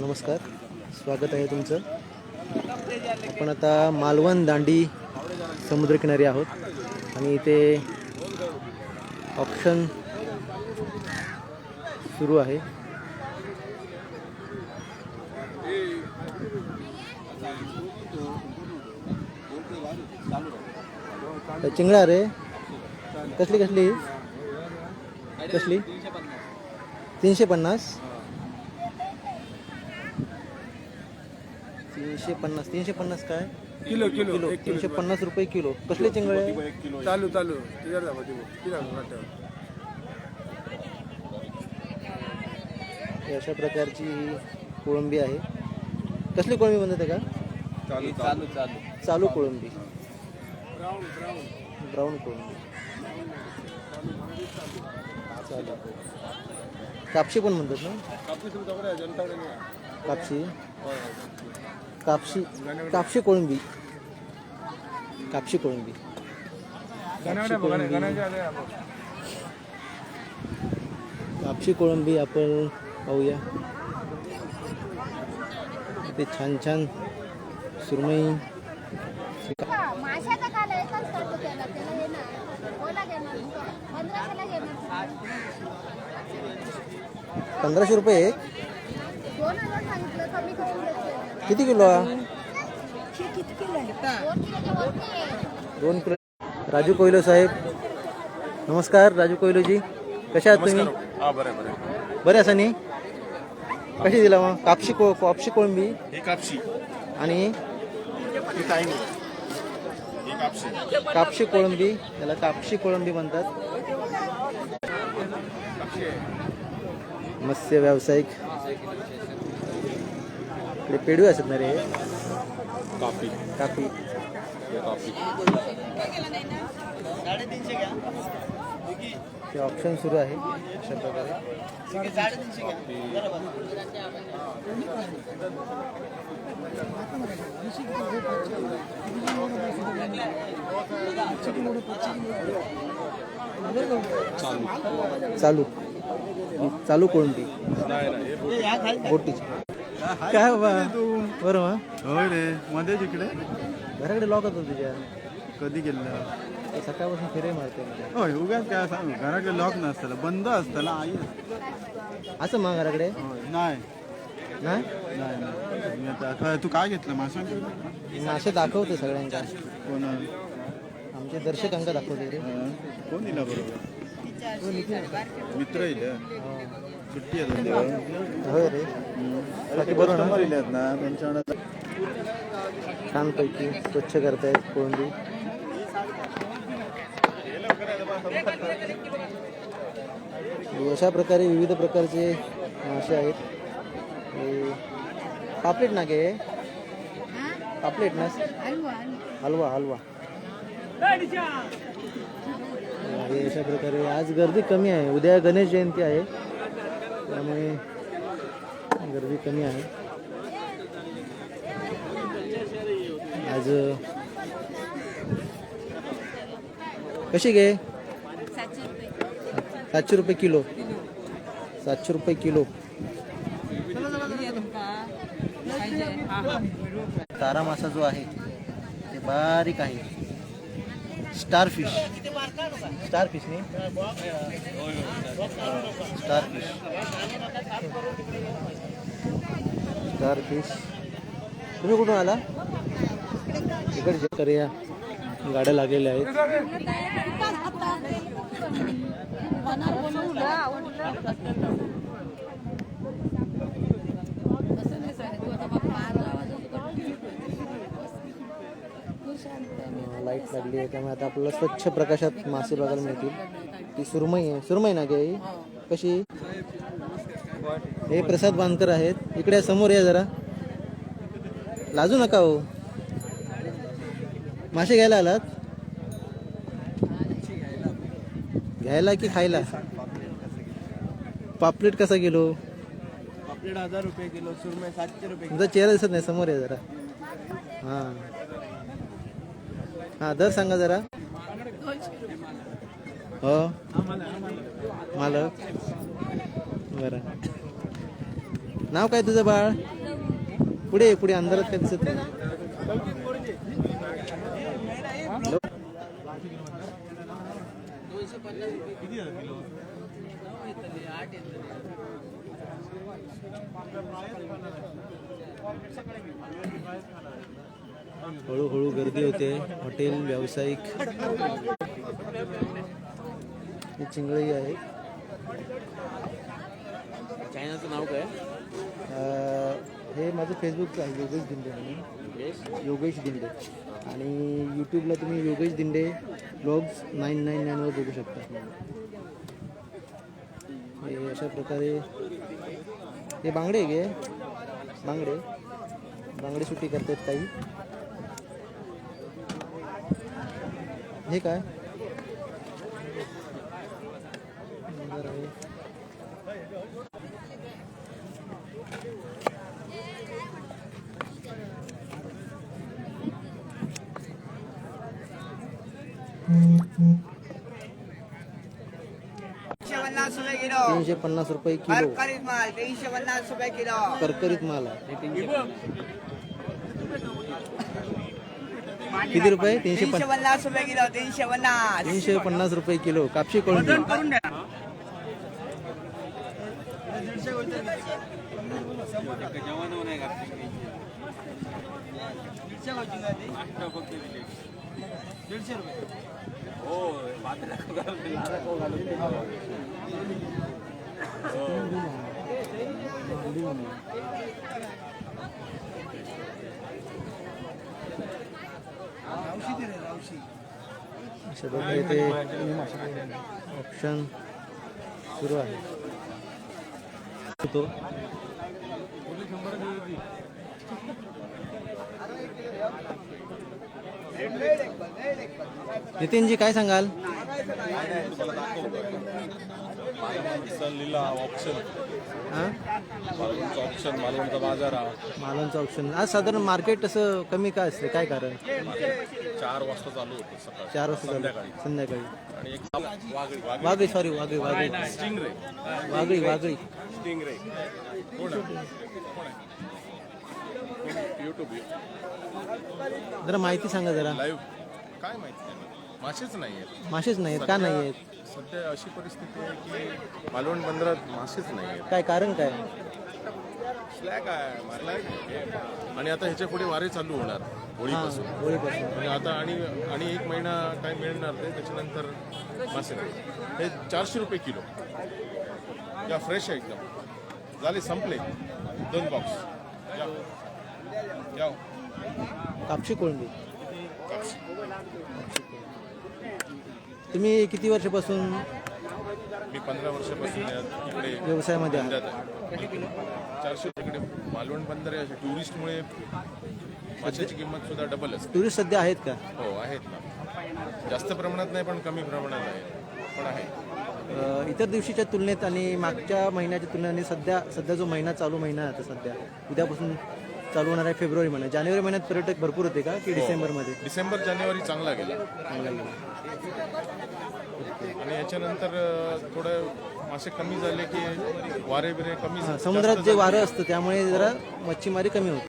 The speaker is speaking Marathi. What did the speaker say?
नमस्कार. स्वागत आहे तुमचं. आपण आता मालवण दांडी समुद्रकिनारी आहोत. आणि इथे ऑप्शन सुरू आहे. तर चिंगळा रे? कसली कसली? कसली? तीनशे पन्नास. तीनशे पन्नास तीनशे पन्नास काय? किलो किलो किलो एक किलो. तीनशे पन्नास रुपये किलो. कसले चिंगळे? आहे? चालू. चालू दाखवा ती दाखवा. ही अशा प्रकारची ही कोळंबी आहे. कसली कोळंबी म्हणतात का चालू चालू. चालू चालू कोळंबी. ब्राऊन कोळंबी. चालू कापशी पण म्हणतात ना? कापूस तुमच्याकडे आहे, जनताकडे नाही आहे. कापशी. होय, होय. कापशी कापशी कोळंबी. कापशी कोळंबी. कापशी कोळंबी. कापशी कोळंबी आपण पाहूया. ते छान छान सुरमई. पंधराशे रुपये? किती किलो? दोन किलो. राजू कोयलो साहेब. नमस्कार राजू कोयलोजी कशा आहात तुम्ही? बरं असा नी कशी दिला मग? कापशी को कापशी कोळंबी. ही कापशी. आणि? कापशी. कापशी कोळंबी. याला कापशी कोळंबी म्हणतात. मत्स्य व्यावसायिक. इकडे पेडू असत ना रे? कापी. कापी. ते ऑप्शन सुरू आहे. अशा प्रकारे. चालू. चालू कोणती हे बोटीची. काय बाबा? बरं मग. होय रे. मध्ये तिकडे घराकडे लॉक होतो तुझ्या. कधी गेलं सकाळपासून फिरे मारते होय उगाच काय सांगू. घराकडे लॉक नसतं बंद असतं ना आई असं मग घराकडे? होय नाही. नाही नाही नाही. मी आता काय- तू काय घेतलं? मासा मासे दाखवते सगळ्यांका कोण आमचे दर्शक अंक दाखवते रे. कोण येईल बरोबर? मित्र येईल सुट्टी. होय रे. बाकी ना? customer येतात ना? त्यांच्याकडे छानपैकी स्वच्छ करतायत कोळंबी. अशा प्रकारे विविध प्रकारचे मासे आहेत. हे पापलेट ना गे? पापलेट ना? हलवा हलवा. हे अशा प्रकारे. आज गर्दी कमी आहे. उद्या गणेश जयंती आहे. त्यामुळे गर्दी कमी आहे. आज कशी घे सातशे रुपये किलो. सातशे रुपये किलो. तारा मासा जो आहे ते बारीक आहे. स्टार फिश स्टार फिश नाही? स्टार फिश स्टार फिश तुम्ही कुठून आला? इकडे करूया गाड्या लागलेल्या आहेत. लाइट लागली आहे त्यामुळे आता आपल्याला स्वच्छ प्रकाशात मासे बघायला मिळतील. ती सुरमई आहे सुरमई ना गे कशी? हे प्रसाद बांधकर आहेत. इकडे समोर या जरा. लाजू नका हो. मासे घ्यायला आलात? घ्यायला की खायला? पापलेट कसा किलो? पापलेट हजार रुपये किलो सुरमई सातशे रुपये तुमचा चेहरा दिसत नाही समोर आहे जरा. हा. हा दर सांगा जरा. हो? मालक. बरं. नाव काय तुझं बाळ? पुढे पुढे अंधारात काय दिसत नाही. हळूहळू गर्दी होते. हॉटेल व्यावसायिक. ही चिंगळी आहे. चायनाचं नाव काय? हे माझं फेसबुकचं आहे योगेश दिंडे म्हणून. योगेश? दिंडे. आणि यूट्यूबला तुम्ही Yogesh Dinde blogs nine nine नाईनवर बघू शकता. हे अशा प्रकारे हे बांगडे आहे गे. बांगडे. बांगडे सुट्टी करतात काही. हे काय? बरं आहे. तीनशे पन्नास रुपये किलो. तीनशे पन्नास रुपये किलो. करकरीत माल तीनशे पन्नास रुपये किलो. करकरीत माल आहे. किती रुपये? तीनशे तीनशे पन्नास पन्नास रुपये किलो तीनशे पन्नास. तीनशे पन्नास रुपये किलो. कापशी कोळंबी करून द्या. अशा प्रकारे ते ऑप्शन सुरू आहे. तो नितीनजी काय सांगाल? लीला ऑप्शन हा? मालवणचं ऑप्शन मालवणचा बाजार हा. ऑप्शन आज साधारण मार्केट असं कमी काय असते? काय कारण? चार वाजता चालू होतं सकाळी. चार वाजता झालं संध्याकाळी. संध्याकाळी. आणि एक वागळी वागळी वागळी सॉरी वागळी वागळी स्टिंगरे. वागळी वागळी स्टिंगरे. कोण आहे? कोण आहे? युट्यूब जरा माहिती सांगा जरा. लाईव्ह काय माहिती? नाही मासेच नाही आहेत मासेच नाहीत का नाही आहेत सध्या अशी परिस्थिती आहे की मालवण बंदरात मासेच नाही आहेत काय कारण काय? स्लॅग आहे मारलाय. आणि आता ह्याच्या पुढे वारे चालू होणार होळीपासून. होळीपासून. आणि आता आणि आणि एक महिना टाइम मिळणार ते त्याच्यानंतर मासे नाही हे चारशे रुपये किलो. या फ्रेश आहे एकदम. झाले संपले. दोन बॉक्स या या कापशी कोळंबी. तुम्ही किती वर्षापासून मी पंधरा वर्षापासून या- इकडे व्यवसायामध्ये आहात? धंद्यात आहे चारशे तिकडे मालवण बंदर आहे टुरिस्टमुळे माशाची किंमत सुद्धा डबल असते टुरिस्ट सध्या आहेत का? हो आहेत ना. जास्त प्रमाणात नाही पण कमी प्रमाणात आहे. पण आहे. अ, इतर दिवशीच्या तुलनेत आणि मागच्या महिन्याच्या तुलनेने सध्या सध्या जो महिना चालू महिना आहे आता सध्या उद्यापासून चालू होणार आहे फेब्रुवारी महिना जानेवारी महिन्यात पर्यटक भरपूर होते का की डिसेंबरमध्ये? डिसेंबर जानेवारी चांगला गेला. चांगला गेला. आणि याच्यानंतर अ, थोडं मासे कमी झाले की वारे बिरे कमी हा, समुद्रात जे वारं असतं त्यामुळे जरा मच्छीमारी कमी होते.